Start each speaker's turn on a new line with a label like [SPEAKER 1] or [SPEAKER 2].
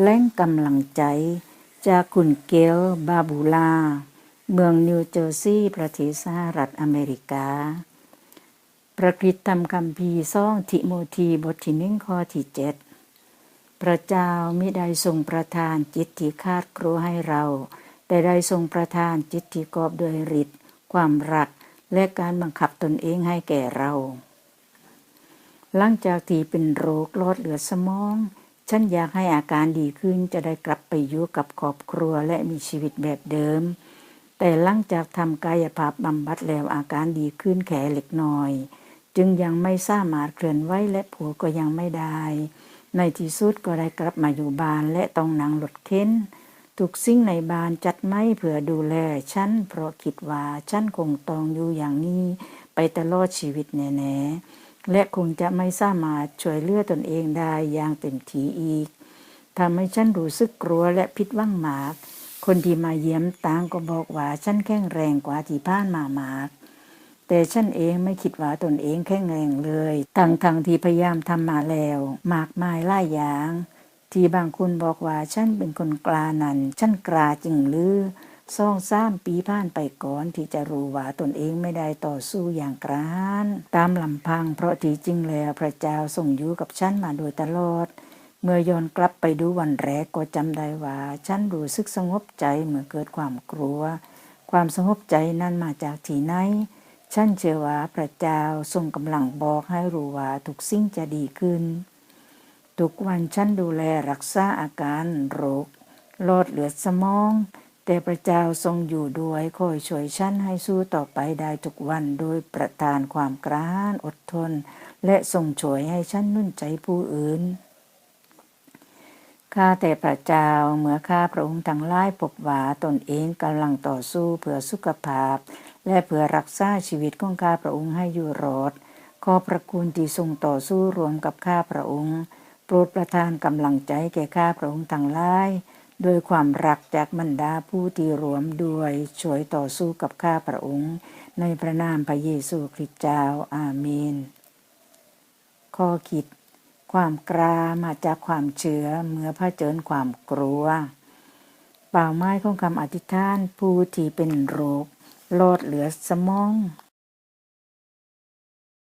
[SPEAKER 1] แล้งกำลังใจ จากคุณเกลบาบูลา เมืองนิวเจอร์ซีย์ประเทศสหรัฐอเมริกา ประคริตธรรมคำพีซ่องทิโมธีบทที่หนึ่งข้อที่เจ็ดพระเจ้ามิได้ทรงประทานจิตที่คาดครัวให้เรา แต่ได้ทรงประทานจิตที่กอบด้วยฤทธิ์ความรักและการบังคับตนเองให้แก่เรา หลังจากที่เป็นโรคลอดเลือดสมอง ฉันอยากให้อาการดีขึ้นจะได้กลับไปอยู่กับครอบครัวและมีชีวิตแบบเดิม แต่หลังจากทำกายภาพบำบัดแล้วอาการดีขึ้นแค่เล็กน้อย จึงยังไม่สามารถเคลื่อนไหวและผัวก็ยังไม่ได้ ในที่สุดก็ได้กลับมาอยู่บ้านและต้องนั่งรถเข็นทุกสิ่งในบ้านจัดไม่เพื่อดูแลฉันเพราะคิดว่าฉันคงต้องอยู่อย่างนี้ ไปตลอดชีวิตแน่ๆ และคงจะไม่สามารถช่วยเหลือตนเองได้อย่างเต็มที่อีกทำให้ฉันรู้สึกกลัวและผิดหวังมาก คนที่มาเยี่ยมต่างก็บอกว่าฉันแข็งแรงกว่าที่ผ่านมามาก แต่ฉันเองไม่คิดว่าตนเองแข็งแรงเลยทั้งทงที่พยายามทำมาแล้ว มากมายหลายอย่าง ที่บางคนบอกว่าฉันเป็นคนกล้านันฉันกล้าจริงหรือ ซ่องซ้ำปีผ่านไปก่อนที่จะรู้ว่าตนเองไม่ได้ต่อสู้อย่างกร้านตามลำพังเพราะที่จริงแล้วพระเจ้าทรงอยู่กับฉันมาโดยตลอด เมื่อย้อนกลับไปดูวันแรกก็จำได้ว่าฉันรู้สึกสงบใจเมื่อเกิดความกลัว ความสงบใจนั้นมาจากที่ไหนฉันเชื่อว่าพระเจ้าทรงกำลังบอกให้รู้ว่าทุกสิ่งจะดีขึ้น ทุกวันฉันดูแลรักษาอาการโรคหลดเลือดสมอง แต่พระเจ้าทรงอยู่ด้วยคอยช่วยฉันให้สู้ต่อไปได้ทุกวันโดยประทานความกล้าหาญอดทน และทรงช่วยให้ฉันนุ่นใจผู้อื่นข้าแต่พระเจ้าเมื่อข้าพระองค์ทั้งหลายพบว่าตนเองกำลังต่อสู้เพื่อสุขภาพ และเพื่อรักษาชีวิตของข้าพระองค์ให้อยู่รอดขอพระคุณที่ทรงต่อสู้รวมกับข้าพระองค์ โปรดประทานกำลังใจแก่ข้าพระองค์ทั้งหลาย โดยความรักจากบรรดาผู้ที่รวมด้วยช่วยต่อสู้กับข้าพระองค์ ในพระนามพระเยซูคริสต์เจ้าอาเมน ข้อคิด ความกล้ามาจากความเชื่อเมื่อเผชิญความกลัวเป่าไม้ของคำอธิษฐานผู้ที่เป็นโรคหลดเหลือสมอง